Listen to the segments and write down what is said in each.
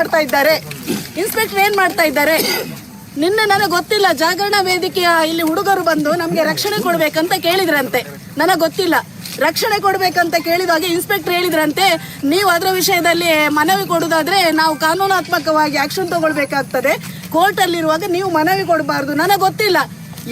ಮಾಡ್ತಾ ಇದ್ದಾರೆ. ಇನ್ಸ್ಪೆಕ್ಟರ್ ಏನ್ ಮಾಡ್ತಾ ಇದ್ದಾರೆ? ನಿನ್ನೆ ನನಗೆ ಗೊತ್ತಿಲ್ಲ, ಜಾಗರಣ ವೇದಿಕೆಯ ಇಲ್ಲಿ ಹುಡುಗರು ಬಂದು ನಮಗೆ ರಕ್ಷಣೆ ಕೊಡ್ಬೇಕಂತ ಕೇಳಿದ್ರಂತೆ. ನನಗೆ ಗೊತ್ತಿಲ್ಲ. ರಕ್ಷಣೆ ಕೊಡ್ಬೇಕಂತ ಕೇಳಿದಾಗ ಇನ್ಸ್ಪೆಕ್ಟರ್ ಹೇಳಿದ್ರಂತೆ, ನೀವು ಅದರ ವಿಷಯದಲ್ಲಿ ಮನವಿ ಕೊಡುದಾದ್ರೆ ನಾವು ಕಾನೂನಾತ್ಮಕವಾಗಿ ಆಕ್ಷನ್ ತಗೊಳ್ಬೇಕಾಗ್ತದೆ. ಕೋರ್ಟ್ ಅಲ್ಲಿರುವಾಗ ನೀವು ಮನವಿ ಕೊಡಬಾರ್ದು. ನನಗೆ ಗೊತ್ತಿಲ್ಲ.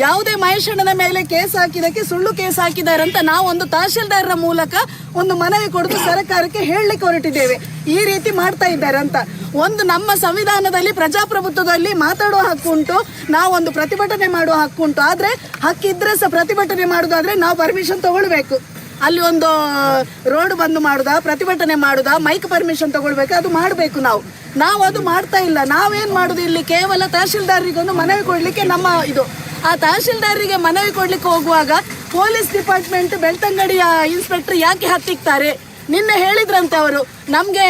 ಯಾವುದೇ ಮಹೇಶಣ್ಣನ ಮೇಲೆ ಕೇಸ್ ಹಾಕಿದಕ್ಕೆ ಸುಳ್ಳು ಕೇಸ್ ಹಾಕಿದ್ದಾರೆ ಅಂತ ನಾವು ಒಂದು ತಹಶೀಲ್ದಾರರ ಮೂಲಕ ಒಂದು ಮನವಿ ಕೊಡ್ತು ಸರ್ಕಾರಕ್ಕೆ ಹೇಳಲಿಕ್ಕೆ ಹೊರಟಿದ್ದೇವೆ. ಈ ರೀತಿ ಮಾಡ್ತಾ ಇದ್ದಾರೆ ಅಂತ. ಒಂದು ನಮ್ಮ ಸಂವಿಧಾನದಲ್ಲಿ, ಪ್ರಜಾಪ್ರಭುತ್ವದಲ್ಲಿ ಮಾತಾಡೋ ಹಕ್ಕುಂಟು ನಾವು ಒಂದು ಪ್ರತಿಭಟನೆ ಮಾಡುವ ಹಕ್ಕುಂಟು ಆದ್ರೆ ಹಕ್ಕಿದ್ರೆ ಸಹ ಪ್ರತಿಭಟನೆ ಮಾಡುದಾದ್ರೆ ನಾವು ಪರ್ಮಿಷನ್ ತಗೊಳ್ಬೇಕು. ಅಲ್ಲಿ ಒಂದು ರೋಡ್ ಬಂದ್ ಮಾಡುದಾ, ಪ್ರತಿಭಟನೆ ಮಾಡುದ ಮೈಕ್ ಪರ್ಮಿಷನ್ ತಗೊಳ್ಬೇಕು, ಅದು ಮಾಡಬೇಕು ನಾವು. ನಾವು ಅದು ಮಾಡ್ತಾ ಇಲ್ಲ. ನಾವೇನ್ ಮಾಡುದು ಇಲ್ಲಿ? ಕೇವಲ ತಹಶೀಲ್ದಾರರಿಗೊಂದು ಮನವಿ ಕೊಡ್ಲಿಕ್ಕೆ ನಮ್ಮ ಇದು. ಆ ತಹಶೀಲ್ದಾರರಿಗೆ ಮನವಿ ಕೊಡ್ಲಿಕ್ಕೆ ಹೋಗುವಾಗ ಪೊಲೀಸ್ ಡಿಪಾರ್ಟ್ಮೆಂಟ್ ಬೆಳ್ತಂಗಡಿಯ ಇನ್ಸ್ಪೆಕ್ಟರ್ ಯಾಕೆ ಹತ್ತಿಕ್ತಾರೆ? ನಿನ್ನೆ ಹೇಳಿದ್ರಂತೆ ಅವರು, ನಮಗೆ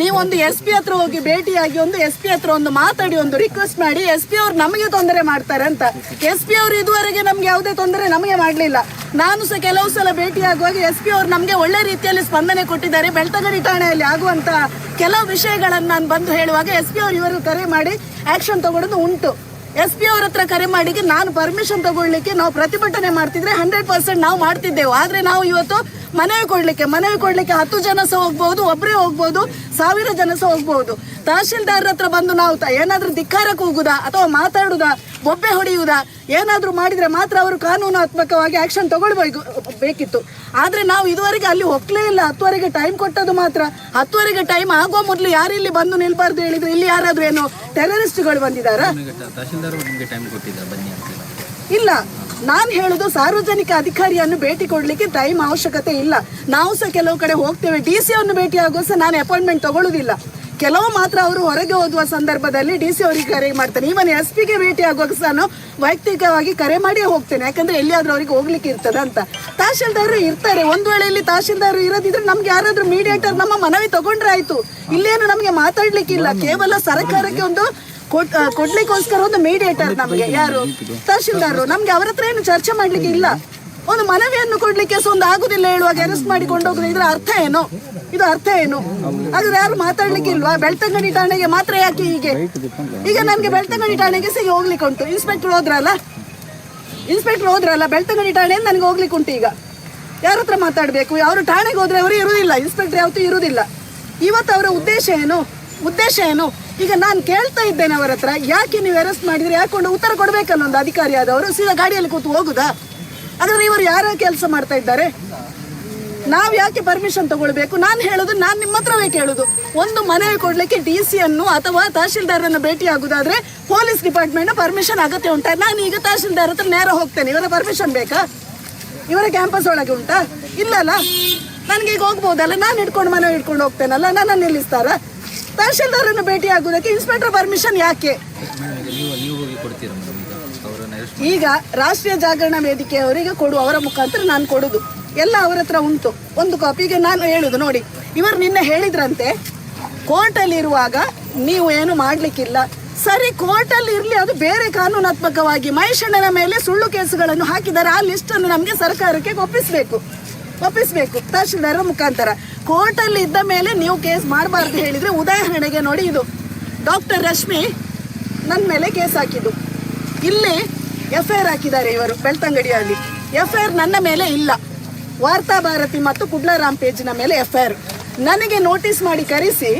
ನೀವೊಂದು ಎಸ್ ಪಿ ಹತ್ರ ಹೋಗಿ ಭೇಟಿಯಾಗಿ ಒಂದು ಎಸ್ ಪಿ ಹತ್ರ ಒಂದು ಮಾತಾಡಿ, ಒಂದು ರಿಕ್ವೆಸ್ಟ್ ಮಾಡಿ ಎಸ್ ಪಿ ಅವ್ರು ನಮಗೆ ತೊಂದರೆ ಮಾಡ್ತಾರೆ ಅಂತ. ಎಸ್ ಪಿ ಅವರು ಇದುವರೆಗೆ ನಮ್ಗೆ ಯಾವುದೇ ತೊಂದರೆ ನಮಗೆ ಮಾಡಲಿಲ್ಲ. ನಾನು ಸಹ ಕೆಲವು ಸಲ ಭೇಟಿಯಾಗುವಾಗ ಎಸ್ ಪಿ ಅವರು ನಮಗೆ ಒಳ್ಳೆ ರೀತಿಯಲ್ಲಿ ಸ್ಪಂದನೆ ಕೊಟ್ಟಿದ್ದಾರೆ. ಬೆಳ್ತಂಗಡಿ ಠಾಣೆಯಲ್ಲಿ ಆಗುವಂತ ಕೆಲವು ವಿಷಯಗಳನ್ನು ನಾನು ಬಂದು ಹೇಳುವಾಗ ಎಸ್ ಪಿ ಅವರು ಇವರು ಕರೆ ಮಾಡಿ ಆಕ್ಷನ್ ತಗೊಳ್ಳೋದು ಉಂಟು. ಎಸ್ ಪಿ ಅವ್ರ ಹತ್ರ ಕರೆ ಮಾಡಿಗೆ ನಾನು ಪರ್ಮಿಷನ್ ತಗೊಳ್ಳಿಕ್ಕೆ ನಾವು ಪ್ರತಿಭಟನೆ ಮಾಡ್ತಿದ್ರೆ ಹಂಡ್ರೆಡ್ ಪರ್ಸೆಂಟ್ ನಾವು ಮಾಡ್ತಿದ್ದೆವು. ಆದ್ರೆ ನಾವು ಇವತ್ತು ಮನವಿ ಕೊಡ್ಲಿಕ್ಕೆ ಮನವಿ ಕೊಡ್ಲಿಕ್ಕೆ ಹತ್ತು ಜನ ಸಹ ಹೋಗ್ಬೋದು ಒಬ್ಬರೇ ಹೋಗ್ಬೋದು, ಸಾವಿರ ಜನ ಸಹ ಹೋಗ್ಬೋದು. ತಹಶೀಲ್ದಾರ್ ಹತ್ರ ಬಂದು ನಾವು ಏನಾದ್ರೂ ಧಿಕ್ಕಾರಕ್ಕೆ ಹೋಗುದಾ ಅಥವಾ ಮಾತಾಡುದಾ, ಬೊಬ್ಬೆ ಹೊಡೆಯುವುದಾ ಏನಾದ್ರೂ ಮಾಡಿದ್ರೆ ಮಾತ್ರ ಅವರು ಕಾನೂನಾತ್ಮಕವಾಗಿ ಆಕ್ಷನ್ ತಗೊಳ್ಬೇಕು ಬೇಕಿತ್ತು. ಆದ್ರೆ ನಾವು ಇದುವರೆಗೆ ಅಲ್ಲಿ ಹೋಗ್ಲೇ ಇಲ್ಲ. ಹತ್ತುವರೆಗೆ ಟೈಮ್ ಕೊಟ್ಟದ್ದು ಮಾತ್ರ. ಹತ್ತುವರೆಗೆ ಟೈಮ್ ಆಗೋ ಮೊದಲು ಯಾರು ಇಲ್ಲಿ ಬಂದು ನಿಲ್ಬಾರ್ದು ಹೇಳಿದ್ರೆ? ಇಲ್ಲಿ ಯಾರಾದರೂ ಏನು ಟೆರರಿಸ್ಟ್ಗಳು ಬಂದಿದ್ದಾರಾ? ಇಲ್ಲ. ನಾನು ಹೇಳುದು ಸಾರ್ವಜನಿಕ ಅಧಿಕಾರಿಯನ್ನು ಭೇಟಿ ಕೊಡಲಿಕ್ಕೆ ಟೈಮ್ ಅವಶ್ಯಕತೆ ಇಲ್ಲ. ನಾವು ಸಹ ಕೆಲವು ಕಡೆ ಹೋಗ್ತೇವೆ. ಡಿ ಸಿ ಅನ್ನು ಭೇಟಿ ಆಗುವ ಸಹ ನಾನು ಅಪಾಯಿಂಟ್ಮೆಂಟ್ ತಗೊಳ್ಳುದಿಲ್ಲ ಕೆಲವು ಮಾತ್ರ ಅವರು ಹೊರಗೆ ಓದುವ ಸಂದರ್ಭದಲ್ಲಿ ಡಿ ಸಿ ಅವರಿಗೆ ಕರೆ ಮಾಡ್ತೇನೆ. ಈವನ್ ಎಸ್ ಪಿಗೆ ಭೇಟಿ ಆಗುವಾಗ ನಾನು ವೈಯಕ್ತಿಕವಾಗಿ ಕರೆ ಮಾಡಿಯೇ ಹೋಗ್ತೇನೆ. ಯಾಕಂದ್ರೆ ಎಲ್ಲಿಯಾದ್ರೂ ಅವರಿಗೆ ಹೋಗ್ಲಿಕ್ಕೆ ಇರ್ತದೆ ಅಂತ. ತಹಶೀಲ್ದಾರರು ಇರ್ತಾರೆ. ಒಂದು ವೇಳೆ ಇಲ್ಲಿ ತಹಶೀಲ್ದಾರರು ಇರೋದಿದ್ರೆ ನಮ್ಗೆ ಯಾರಾದ್ರೂ ಮೀಡಿಯೇಟರ್ ನಮ್ಮ ಮನವಿ ತಗೊಂಡ್ರೆ ಆಯ್ತು. ಇಲ್ಲೇನು ನಮಗೆ ಮಾತಾಡ್ಲಿಕ್ಕಿಲ್ಲ. ಕೇವಲ ಸರ್ಕಾರಕ್ಕೆ ಒಂದು ಕೊಡ್ಲಿಕ್ಕೋಸ್ಕರ ಒಂದು ಮೀಡಿಯೇಟರ್ ನಮಗೆ ಯಾರು? ತಹಶೀಲ್ದಾರರು. ನಮ್ಗೆ ಅವರ ಏನು ಚರ್ಚೆ ಮಾಡ್ಲಿಕ್ಕೆ ಇಲ್ಲ. ಒಂದು ಮನವಿಯನ್ನು ಕೊಡ್ಲಿಕ್ಕೆ ಸಹ ಒಂದು ಆಗುದಿಲ್ಲ ಹೇಳುವಾಗ ಅರೆಸ್ಟ್ ಮಾಡಿ ಕೊಂಡೋಗುದು ಇದ್ರ ಅರ್ಥ ಏನು? ಇದು ಅರ್ಥ ಏನು? ಹಾಗಾದ್ರೆ ಯಾರು ಮಾತಾಡ್ಲಿಕ್ಕೆ ಇಲ್ವಾ? ಬೆಳ್ತಂಗಡಿ ಠಾಣೆಗೆ ಮಾತ್ರ ಯಾಕೆ ಹೀಗೆ? ಈಗ ನನ್ಗೆ ಬೆಳ್ತಂಗಡಿ ಠಾಣೆಗೆ ಸಹ ಹೋಗ್ಲಿಕ್ಕೆ ಉಂಟು. ಇನ್ಸ್ಪೆಕ್ಟರ್ ಹೋದ್ರಲ್ಲ? ಇನ್ಸ್ಪೆಕ್ಟರ್ ಹೋದ್ರಲ್ಲ, ಬೆಳ್ತಂಗಡಿ ಠಾಣೆ ನನಗೆ ಹೋಗ್ಲಿಕ್ಕೆ ಉಂಟು ಈಗ. ಯಾರ ಹತ್ರ ಮಾತಾಡಬೇಕು? ಅವರು ಠಾಣೆಗೆ ಹೋದ್ರೆ ಅವರು ಇರುವುದಿಲ್ಲ. ಇನ್ಸ್ಪೆಕ್ಟರ್ ಯಾವತ್ತೂ ಇರುವುದಿಲ್ಲ. ಇವತ್ತು ಅವರ ಉದ್ದೇಶ ಏನು? ಉದ್ದೇಶ ಏನು? ಈಗ ನಾನು ಕೇಳ್ತಾ ಇದ್ದೇನೆ ಅವರ ಹತ್ರ. ಯಾಕೆ ನೀವು ಅರೆಸ್ಟ್ ಮಾಡಿದ್ರೆ ಯಾಕೊಂಡು ಉತ್ತರ ಕೊಡ್ಬೇಕಲ್ಲ ಒಂದು ಅಧಿಕಾರಿ ಆದವರು ಸೀದಾ ಗಾಡಿಯಲ್ಲಿ ಕೂತು ಹೋಗುದಾ? ಹಾಗಾದ್ರೆ ಇವರು ಯಾರ ಕೆಲಸ ಮಾಡ್ತಾ ಇದ್ದಾರೆ? ನಾವು ಯಾಕೆ ಪರ್ಮಿಷನ್ ತಗೊಳ್ಬೇಕು? ನಾನು ಹೇಳೋದು, ನಾನು ನಿಮ್ಮ ಹತ್ರವೇ ಕೇಳುದು. ಒಂದು ಮನೆ ಕೊಡ್ಲಿಕ್ಕೆ ಡಿ ಸಿ ಅನ್ನು ಅಥವಾ ತಹಶೀಲ್ದಾರನ್ನು ಭೇಟಿ ಆಗುದಾದ್ರೆ ಪೊಲೀಸ್ ಡಿಪಾರ್ಟ್ಮೆಂಟ್ ಪರ್ಮಿಷನ್ ಅಗತ್ಯ ಉಂಟಾ? ನಾನು ಈಗ ತಹಶೀಲ್ದಾರ್ ಹತ್ರ ನೇರ ಹೋಗ್ತೇನೆ. ಇವರ ಪರ್ಮಿಷನ್ ಬೇಕಾ? ಇವರ ಕ್ಯಾಂಪಸ್ ಒಳಗೆ ಉಂಟಾ? ಇಲ್ಲಲ್ಲ? ನನಗೆ ಈಗ ಹೋಗ್ಬೋದಲ್ಲ? ನಾನು ಹಿಡ್ಕೊಂಡು ಮನೆ ಹಿಡ್ಕೊಂಡು ಹೋಗ್ತೇನಲ್ಲ? ನನ್ನ ನಿಲ್ಲಿಸ್ತಾರ? ತಹಶೀಲ್ದಾರನ್ನು ಭೇಟಿ ಆಗುದಕ್ಕೆ ಇನ್ಸ್ಪೆಕ್ಟರ್ ಪರ್ಮಿಷನ್ ಯಾಕೆ ಮೇಡಮ್ ಈಗ ನೀವು ನೀವು ಹೋಗಿ ಕೊಡ್ತೀರಾ ಮೇಡಮ್ ಈಗ ಅವರನ್ನ ಅರೆಸ್ಟ್ ಈಗ ರಾಷ್ಟ್ರೀಯ ಜಾಗರಣ ವೇದಿಕೆಯವರಿಗೆ ಕೊಡು, ಅವರ ಮುಖಾಂತರ ನಾನು ಕೊಡುದು. ಎಲ್ಲ ಅವರ ಹತ್ರ ಉಂಟು. ಒಂದು ಕಾಪಿಗೆ ನಾನು ಹೇಳುದು, ನೋಡಿ. ಇವರು ನಿನ್ನೆ ಹೇಳಿದ್ರಂತೆ ಕೋರ್ಟಲ್ಲಿ ಇರುವಾಗ ನೀವು ಏನು ಮಾಡ್ಲಿಕ್ಕಿಲ್ಲ. ಸರಿ ಕೋರ್ಟಲ್ಲಿ ಇರಲಿ ಅದು ಬೇರೆ ಕಾನೂನಾತ್ಮಕವಾಗಿ ಮಹೇಶಣ್ಣನ ಮೇಲೆ ಸುಳ್ಳು ಕೇಸುಗಳನ್ನು ಹಾಕಿದ್ದಾರೆ. ಆ ಲಿಸ್ಟ್ ಅನ್ನು ನಮಗೆ ಸರ್ಕಾರಕ್ಕೆ ಒಪ್ಪಿಸಬೇಕು. ಒಪ್ಪಿಸಬೇಕು, ತಹಶೀಲ್ದಾರರ ಮುಖಾಂತರ. ಕೋರ್ಟಲ್ಲಿ ಇದ್ದ ಮೇಲೆ ನೀವು ಕೇಸ್ ಮಾಡಬಾರ್ದು ಹೇಳಿದ್ರೆ ಉದಾಹರಣೆಗೆ ನೋಡಿ ಇದು. ಡಾಕ್ಟರ್ ರಶ್ಮಿ ನನ್ನ ಮೇಲೆ ಕೇಸ್ ಹಾಕಿದ್ದು. ಇಲ್ಲಿ ಎಫ್ ಐ ಆರ್ ಹಾಕಿದ್ದಾರೆ ಇವರು ಬೆಳ್ತಂಗಡಿಯಲ್ಲಿ. ಎಫ್ ಐ ಆರ್ ನನ್ನ ಮೇಲೆ ಇಲ್ಲ. ವಾರ್ತಾ ಭಾರತಿ ಮತ್ತು ಕುಡ್ಲರಾಮ್ ಪೇಜಿನ ಮೇಲೆ ಎಫ್ ಐ ಆರ್ ನನಗೆ ನೋಟಿಸ್ ಮಾಡಿ ಕರೆಸಿ,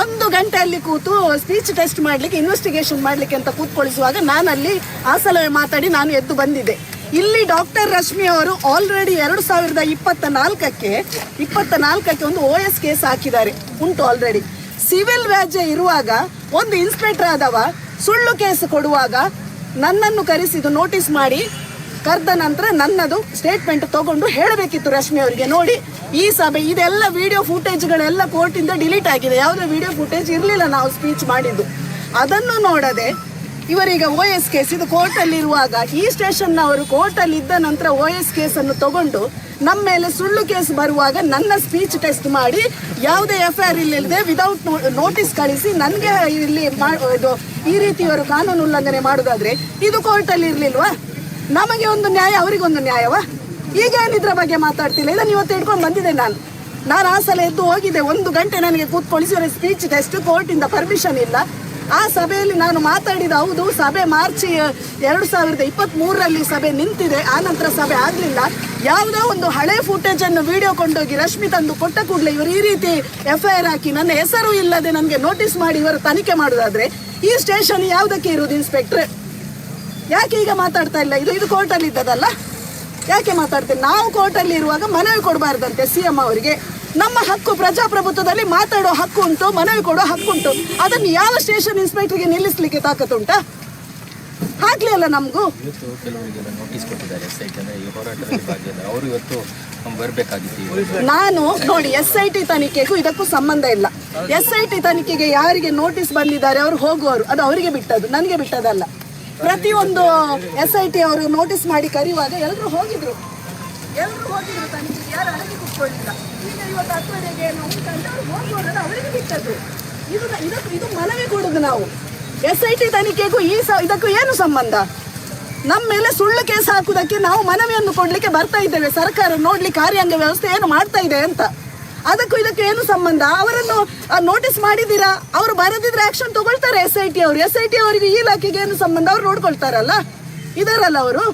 ಒಂದು ಗಂಟೆ ಅಲ್ಲಿ ಕೂತು ಸ್ಪೀಚ್ ಟೆಸ್ಟ್ ಮಾಡಲಿಕ್ಕೆ ಇನ್ವೆಸ್ಟಿಗೇಷನ್ ಮಾಡಲಿಕ್ಕೆ ಅಂತ ಕೂತ್ಕೊಳಿಸುವಾಗ ನಾನು ಅಲ್ಲಿ ಆ ಸಲಹೆ ಮಾತಾಡಿ ನಾನು ಎದ್ದು ಬಂದಿದ್ದೆ. ಇಲ್ಲಿ ಡಾಕ್ಟರ್ ರಶ್ಮಿ ಅವರು ಆಲ್ರೆಡಿ ಎರಡು ಸಾವಿರದ ಇಪ್ಪತ್ತ ನಾಲ್ಕಕ್ಕೆ ಇಪ್ಪತ್ತ ನಾಲ್ಕಕ್ಕೆ ಒಂದು ಓ ಎಸ್ ಕೇಸ್ ಹಾಕಿದ್ದಾರೆ. ಉಂಟು ಆಲ್ರೆಡಿ ಸಿವಿಲ್ ವ್ಯಾಜ್ಯ ಇರುವಾಗ, ಒಂದು ಇನ್ಸ್ಪೆಕ್ಟರ್ ಆದವ, ಸುಳ್ಳು ಕೇಸ್ ಕೊಡುವಾಗ ನನ್ನನ್ನು ಕರೆಸಿದು ನೋಟಿಸ್ ಮಾಡಿ, ಕರೆದ ನಂತರ ನನ್ನದು ಸ್ಟೇಟ್ಮೆಂಟ್ ತಗೊಂಡು ಹೇಳಬೇಕಿತ್ತು ರಶ್ಮಿ ಅವರಿಗೆ ನೋಡಿ. ಈ ಸಭೆ, ಇದೆಲ್ಲ ವಿಡಿಯೋ ಫುಟೇಜ್ಗಳೆಲ್ಲ ಕೋರ್ಟಿಂದ ಡಿಲೀಟ್ ಆಗಿದೆ. ಯಾವುದೇ ವಿಡಿಯೋ ಫುಟೇಜ್ ಇರಲಿಲ್ಲ ನಾವು ಸ್ಪೀಚ್ ಮಾಡಿದ್ದು. ಅದನ್ನು ನೋಡದೆ ಇವರೀಗ ಓ ಎಸ್ ಕೇಸ್ ಇದು ಕೋರ್ಟಲ್ಲಿರುವಾಗ ಈ ಸ್ಟೇಷನ್ನವರು ಕೋರ್ಟಲ್ಲಿ ಇದ್ದ ನಂತರ ಓ ಎಸ್ ಕೇಸನ್ನು ತಗೊಂಡು ನಮ್ಮ ಮೇಲೆ ಸುಳ್ಳು ಕೇಸ್ ಬರುವಾಗ ನನ್ನ ಸ್ಪೀಚ್ ಟೆಸ್ಟ್ ಮಾಡಿ ಯಾವುದೇ ಎಫ್ ಐ ಆರ್ ಇಲ್ಲದೆ ವಿದೌಟ್ ನೋಟಿಸ್ ಕಳಿಸಿ ನನಗೆ ಇಲ್ಲಿ ಇದು ಈ ರೀತಿಯವರು ಕಾನೂನು ಉಲ್ಲಂಘನೆ ಮಾಡೋದಾದ್ರೆ ಇದು ಕೋರ್ಟಲ್ಲಿ ಇರಲಿಲ್ವಾ? ನಮಗೆ ಒಂದು ನ್ಯಾಯ, ಅವರಿಗೊಂದು ನ್ಯಾಯವಾ? ಈಗ ಏನಿದ್ರ ಬಗ್ಗೆ ಮಾತಾಡ್ತಿಲ್ಲ? ಇದನ್ನು ಇವತ್ತು ಹಿಡ್ಕೊಂಡು ಬಂದಿದ್ದೆ ನಾನು. ನಾನು ಆ ಸಲ ಎದ್ದು ಹೋಗಿದ್ದೆ. ಒಂದು ಗಂಟೆ ನನಗೆ ಕೂತ್ಕೊಳಿಸಿ ಸ್ಪೀಚ್ ಟೆಸ್ಟ್ ಕೋರ್ಟಿಂದ ಪರ್ಮಿಷನ್ ಇಲ್ಲ. ಆ ಸಭೆಯಲ್ಲಿ ನಾನು ಮಾತಾಡಿದ, ಹೌದು, ಸಭೆ ಮಾರ್ಚ್ ಎರಡು ಸಾವಿರದ ಇಪ್ಪತ್ತ್ ಮೂರರಲ್ಲಿ ಸಭೆ ನಿಂತಿದೆ, ಆ ನಂತರ ಸಭೆ ಆಗಲಿಲ್ಲ. ಯಾವುದೋ ಒಂದು ಹಳೆ ಫುಟೇಜನ್ನು ವಿಡಿಯೋ ಕೊಂಡೋಗಿ ರಶ್ಮಿ ತಂದು ಕೊಟ್ಟ ಕೂಡಲೇ ಇವರು ಈ ರೀತಿ ಎಫ್ ಐ ಆರ್ ಹಾಕಿ ನನ್ನ ಹೆಸರು ಇಲ್ಲದೆ ನನಗೆ ನೋಟಿಸ್ ಮಾಡಿ ಇವರು ತನಿಖೆ ಮಾಡೋದಾದರೆ, ಈ ಸ್ಟೇಷನ್ ಯಾವುದಕ್ಕೆ ಇರುವುದು ಇನ್ಸ್ಪೆಕ್ಟ್ರೆ ಯಾಕೆ ಈಗ ಮಾತಾಡ್ತಾ ಇಲ್ಲ? ಇದು ಇದು ಕೋರ್ಟಲ್ಲಿ ಇದ್ದದಲ್ಲ ಯಾಕೆ ಮಾತಾಡ್ತೇನೆ ನಾವು ಕೋರ್ಟಲ್ಲಿ ಇರುವಾಗ ಮನವಿ ಕೊಡಬಾರ್ದಂತೆ ಸಿ ಎಂ ಅವರಿಗೆ. ನಮ್ಮ ಹಕ್ಕು ಪ್ರಜಾಪ್ರಭುತ್ವದಲ್ಲಿ ಮಾತಾಡೋ ಹಕ್ಕು ಉಂಟು ಮನವಿ ಕೊಡೋ ಹಕ್ಕು ಉಂಟು. ಅದನ್ನು ಯಾವ ಸ್ಟೇಷನ್ ಇನ್ಸ್ಪೆಕ್ಟರ್ಗೆ ನಿಲ್ಲಿಸಲಿಕ್ಕೆ ತಾಕತ್ತುಂಟಾ ಅಲ್ಲ ನಮಗೂ? ಇವತ್ತು ಕೆಲವರಿಗೆಲ್ಲ ನೋಟಿಸ್ ಕೊಟ್ಟಿದ್ದಾರೆ ಎಸ್ ಐ ಟಿ ಅಂದರೆ ಈ ಹೋರಾಟದಲ್ಲಿ ಭಾಗಿಯಾದ. ಅವರು ಇವತ್ತು ಬರಬೇಕಾಗಿತ್ತು. ನಾನು ನೋಡಿ ಎಸ್ ಐ ಟಿ ತನಿಖೆಗೂ ಇದಕ್ಕೂ ಸಂಬಂಧ ಇಲ್ಲ. ಎಸ್ ಐ ಟಿ ತನಿಖೆಗೆ ಯಾರಿಗೆ ನೋಟಿಸ್ ಬಂದಿದ್ದಾರೆ ಅವರು ಹೋಗುವವರು. ಅದು ಅವರಿಗೆ ಬಿಟ್ಟದ್ದು ನನಗೆ ಬಿಟ್ಟದಲ್ಲ ಪ್ರತಿಯೊಂದು ಎಸ್ ಐ ಟಿ ಅವರು ನೋಟಿಸ್ ಮಾಡಿ ಕರೆಯುವಾಗ ಎಲ್ಲರೂ ಹೋಗಿದ್ರು. ಎಲ್ಲರೂ ಹೋಗಿದ್ರು ತನಿಖೆಗೆ. ಯಾರು ಅಡಗಿ ಕೂತ್ಕೊಳ್ಳಿಲ್ಲ ಈಗ ಇವತ್ತು ಅವ್ರು ಹೋಗುವವರನ್ನು ಅವರಿಗೆ ಬಿಟ್ಟದ್ದು. ಇದು ಇದಕ್ಕೆ ಇದು ಮನವಿ ಕೊಡುದು ನಾವು. ಎಸ್ ಐ ಟಿ ತನಿಖೆಗೂ ಈ ಸ ಇದಕ್ಕೂ ಏನು ಸಂಬಂಧ? ನಮ್ಮ ಮೇಲೆ ಸುಳ್ಳು ಕೇಸ್ ಹಾಕುವುದಕ್ಕೆ ನಾವು ಮನವಿಯನ್ನು ಕೊಡ್ಲಿಕ್ಕೆ ಬರ್ತಾ ಇದ್ದೇವೆ. ಸರ್ಕಾರ ನೋಡ್ಲಿಕ್ಕೆ ಕಾರ್ಯಾಂಗ ವ್ಯವಸ್ಥೆ ಏನು ಮಾಡ್ತಾ ಇದೆ ಅಂತ. ಅದಕ್ಕೂ ಇದಕ್ಕೆ ಏನು ಸಂಬಂಧ? ಅವರನ್ನು ನೋಟಿಸ್ ಮಾಡಿದ್ದೀರಾ? ಅವರು ಬರದಿದ್ರೆ ಆಕ್ಷನ್ ತಗೊಳ್ತಾರೆ ಎಸ್ ಐ ಟಿ ಅವರು. ಎಸ್ ಐ ಟಿ ಅವರಿಗೆ ಈ ಇಲಾಖೆಗೆ ಏನು ಸಂಬಂಧ? ಅವ್ರು ನೋಡ್ಕೊಳ್ತಾರಲ್ಲ. ಇದಾರಲ್ಲ ಅವರು?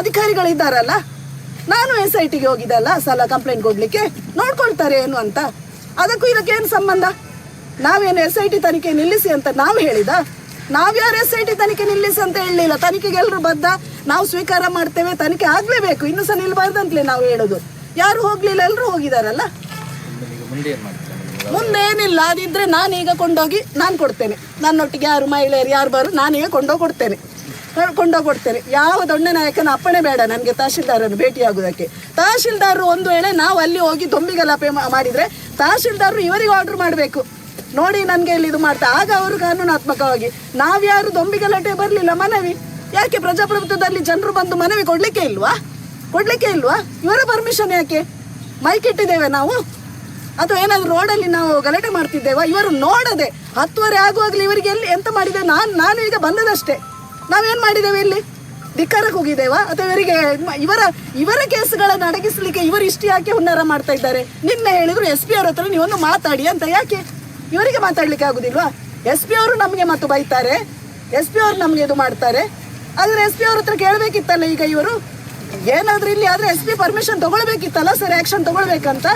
ಅಧಿಕಾರಿಗಳು ಇದ್ದಾರಲ್ಲ ನಾನು ಎಸ್ ಐ ಟಿಗೆ ಹೋಗಿದ್ದಲ್ಲ ಸಲ ಕಂಪ್ಲೇಂಟ್ ಕೊಡ್ಲಿಕ್ಕೆ. ನೋಡ್ಕೊಳ್ತಾರೆ ಏನು ಅಂತ. ಅದಕ್ಕೂ ಇದಕ್ಕೆ ಏನು ಸಂಬಂಧ? ನಾವೇನು ಎಸ್ ಐ ಟಿ ತನಿಖೆ ನಿಲ್ಲಿಸಿ ಅಂತ ನಾವು ಹೇಳಿದ? ನಾವ್ಯಾರು ಎಸ್ ಐ ಟಿ ತನಿಖೆ ನಿಲ್ಲಿಸಿ ಅಂತ ಹೇಳಲಿಲ್ಲ. ತನಿಖೆಗೆ ಎಲ್ಲರೂ ಬದ್ದ? ನಾವು ಸ್ವೀಕಾರ ಮಾಡ್ತೇವೆ, ತನಿಖೆ ಆಗಲೇಬೇಕು. ಇನ್ನು ಸಹ ನಿಲ್ಬಾರ್ದಂತಲೇ ನಾವು ಹೇಳೋದು. ಯಾರು ಹೋಗ್ಲಿಲ್ಲ ಎಲ್ಲರೂ ಹೋಗಿದಾರಲ್ಲ? ಮುಂದೇನಿಲ್ಲ, ಅದಿದ್ರೆ ನಾನೀಗ ಕೊಂಡೋಗಿ ನಾನು ಕೊಡ್ತೇನೆ. ನನ್ನೊಟ್ಟಿಗೆ ಯಾರು ಮಹಿಳೆಯರು, ಯಾರು ಬರು ನಾನೀಗ ಕೊಂಡೋಗಿ ಕೊಡ್ತೇನೆ. ಕೊಂಡೋಗಿ ಕೊಡ್ತೇನೆ ಯಾವ ದೊಡ್ಡ ನಾಯಕನ ಅಪ್ಪಣೆ ಬೇಡ ನನಗೆ ತಹಶೀಲ್ದಾರನ್ನು ಭೇಟಿಯಾಗೋದಕ್ಕೆ ತಹಶೀಲ್ದಾರರು ಒಂದು ವೇಳೆ ನಾವು ಅಲ್ಲಿ ಹೋಗಿ ದೊಂಬಿಗಲಾಪೆ ಮಾಡಿದರೆ ತಹಶೀಲ್ದಾರರು ಇವರಿಗೆ ಆರ್ಡರ್ ಮಾಡಬೇಕು. ನೋಡಿ ನನಗೆ ಇಲ್ಲಿ ಇದು ಮಾಡ್ತಾ, ಆಗ ಅವರು ಕಾನೂನಾತ್ಮಕವಾಗಿ, ನಾವ್ಯಾರು ದೊಂಬಿಗಲಾಟೆ ಬರಲಿಲ್ಲ ಮನವಿ. ಯಾಕೆ ಪ್ರಜಾಪ್ರಭುತ್ವದಲ್ಲಿ ಜನರು ಬಂದು ಮನವಿ ಕೊಡಲಿಕ್ಕೆ ಇಲ್ವಾ? ಕೊಡಲಿಕ್ಕೆ ಇಲ್ವಾ? ಇವರ ಪರ್ಮಿಷನ್ ಯಾಕೆ? ಮೈಕ್ ಇಟ್ಟಿದ್ದೇವೆ ನಾವು? ಅಥವಾ ಏನಾದರೂ ರೋಡಲ್ಲಿ ನಾವು ಗಲಾಟೆ ಮಾಡ್ತಿದ್ದೇವಾ? ಇವರು ನೋಡದೆ, ಹತ್ತುವರೆ ಆಗುವಾಗಲೇ ಇವರಿಗೆ ಎಲ್ಲಿ ಎಂತ ಮಾಡಿದೆ ನಾನು ನಾನು ಈಗ ಬಂದದಷ್ಟೇ. ನಾವೇನ್ ಮಾಡಿದ್ದೇವೆ ಇಲ್ಲಿ? ಧಿಕ್ಕಾರಕ್ಕೆ ಹೋಗಿದ್ದೇವಾ? ಅಥವಾ ಇವರಿಗೆ ಇವರ ಇವರ ಕೇಸ್ಗಳನ್ನು ಅಡಗಿಸಲಿಕ್ಕೆ ಇವರು ಇಷ್ಟು ಯಾಕೆ ಹುನ್ನಾರ ಮಾಡ್ತಾ ಇದ್ದಾರೆ? ನಿನ್ನೆ ಹೇಳಿದ್ರು ಎಸ್ ಪಿ ಅವ್ರ ಹತ್ರ ನೀವೊಂದು ಮಾತಾಡಿ ಅಂತ ಯಾಕೆ? ಇವರಿಗೆ ಮಾತಾಡ್ಲಿಕ್ಕೆ ಆಗುದಿಲ್ವಾ? ಎಸ್ ಪಿ ಅವರು ನಮಗೆ ಮತ್ತು ಬೈತಾರೆ ಎಸ್ ಪಿ ಅವರು ನಮಗೆ ಇದು ಮಾಡ್ತಾರೆ. ಆದ್ರೆ ಎಸ್ ಪಿ ಅವ್ರ ಹತ್ರ ಕೇಳಬೇಕಿತ್ತಲ್ಲ ಈಗ ಇವರು? ಏನಾದ್ರೂ ಇಲ್ಲಿ ಆದ್ರೆ ಎಸ್ ಪಿ ಪರ್ಮಿಷನ್ ತಗೊಳ್ಬೇಕಿತ್ತಲ್ಲ ಸರ್ ಆಕ್ಷನ್ ತಗೊಳ್ಬೇಕಂತ?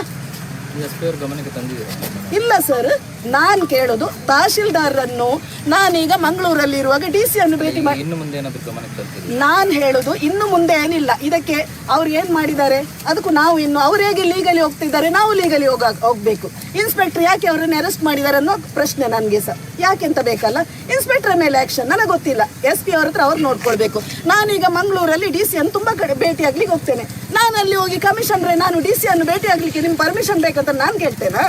ಇಲ್ಲ ಸರ್. ನಾನು ಕೇಳೋದು ತಹಶೀಲ್ದಾರರನ್ನು ನಾನೀಗ ಮಂಗಳೂರಲ್ಲಿ ಇರುವಾಗ ಡಿ ಸಿ ಅನ್ನು ಭೇಟಿ ಮಾಡಿ ಇನ್ನು ಮುಂದೆ ಏನಾದರೂ ಗಮನಕ್ಕೆ ತರ್ತೀರಿ ನಾನು ಹೇಳೋದು ಇನ್ನು ಮುಂದೆ ಏನಿಲ್ಲ. ಇದಕ್ಕೆ ಅವ್ರು ಏನು ಮಾಡಿದ್ದಾರೆ? ಅದಕ್ಕೂ ನಾವು ಇನ್ನು ಅವ್ರು ಹೇಗೆ ಲೀಗಲಿ ಹೋಗ್ತಿದ್ದಾರೆ? ನಾವು ಲೀಗಲಿ ಹೋಗ ಹೋಗ್ಬೇಕು. ಇನ್ಸ್ಪೆಕ್ಟರ್ ಯಾಕೆ ಅವರನ್ನು ಅರೆಸ್ಟ್ ಮಾಡಿದ್ದಾರೆ ಅನ್ನೋ ಪ್ರಶ್ನೆ ನನಗೆ ಸರ್ ಯಾಕೆ ಅಂತ ಬೇಕಲ್ಲ? ಇನ್ಸ್ಪೆಕ್ಟರ್ ಮೇಲೆ ಆ್ಯಕ್ಷನ್ ನನಗೆ ಗೊತ್ತಿಲ್ಲ. ಎಸ್ ಪಿ ಅವ್ರ ಹತ್ರ ಅವ್ರು ನೋಡ್ಕೊಳ್ಬೇಕು. ನಾನೀಗ ಮಂಗಳೂರಲ್ಲಿ ಡಿ ಸಿ ಅನ್ನು ತುಂಬ ಕಡೆ ಭೇಟಿ ಆಗ್ಲಿಕ್ಕೆ ಹೋಗ್ತೇನೆ. ನಾನು ಅಲ್ಲಿ ಹೋಗಿ ಕಮಿಷನ್ರೆ ನಾನು ಡಿ ಸಿ ಅನ್ನು ಭೇಟಿ ಆಗಲಿಕ್ಕೆ ನಿಮ್ ಪರ್ಮಿಷನ್ ಬೇಕಂತ ನಾನು ಕೇಳ್ತೇನಾ?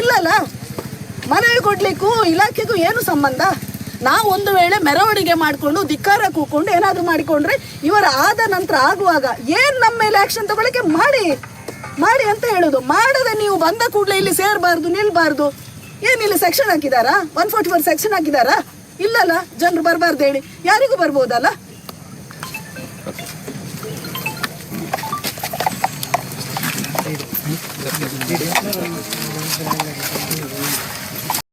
ಇಲ್ಲಲ್ಲ? ಮನವಿ ಕೊಡ್ಲಿಕ್ಕೂ ಇಲಾಖೆಗೂ ಏನು ಸಂಬಂಧ? ನಾವು ಒಂದು ವೇಳೆ ಮೆರವಣಿಗೆ ಮಾಡಿಕೊಂಡು, ಧಿಕ್ಕಾರ ಕೂಕೊಂಡು ಏನಾದರೂ ಮಾಡಿಕೊಂಡ್ರೆ ಇವರ ಆದ ನಂತರ ಆಗುವಾಗ ಏನ್ ನಮ್ಮ ಮೇಲೆ ಆಕ್ಷನ್ ತಗೊಳಕ್ಕೆ ಮಾಡಿ ಮಾಡಿ ಅಂತ ಹೇಳೋದು. ಮಾಡದೆ ನೀವು ಬಂದ ಕೂಡಲೇ ಇಲ್ಲಿ ಸೇರಬಾರ್ದು, ನಿಲ್ಬಾರ್ದು. ಏನ್ ಇಲ್ಲಿ ಸೆಕ್ಷನ್ ಹಾಕಿದಾರಾ? ಒನ್ ಫೋರ್ಟಿ ಫೋರ್ ಸೆಕ್ಷನ್ ಹಾಕಿದಾರಾ? ಇಲ್ಲಲ್ಲ, ಜನರು ಬರಬಾರ್ದು ಹೇಳಿ. ಯಾರಿಗೂ ಬರ್ಬೋದಲ್ಲ?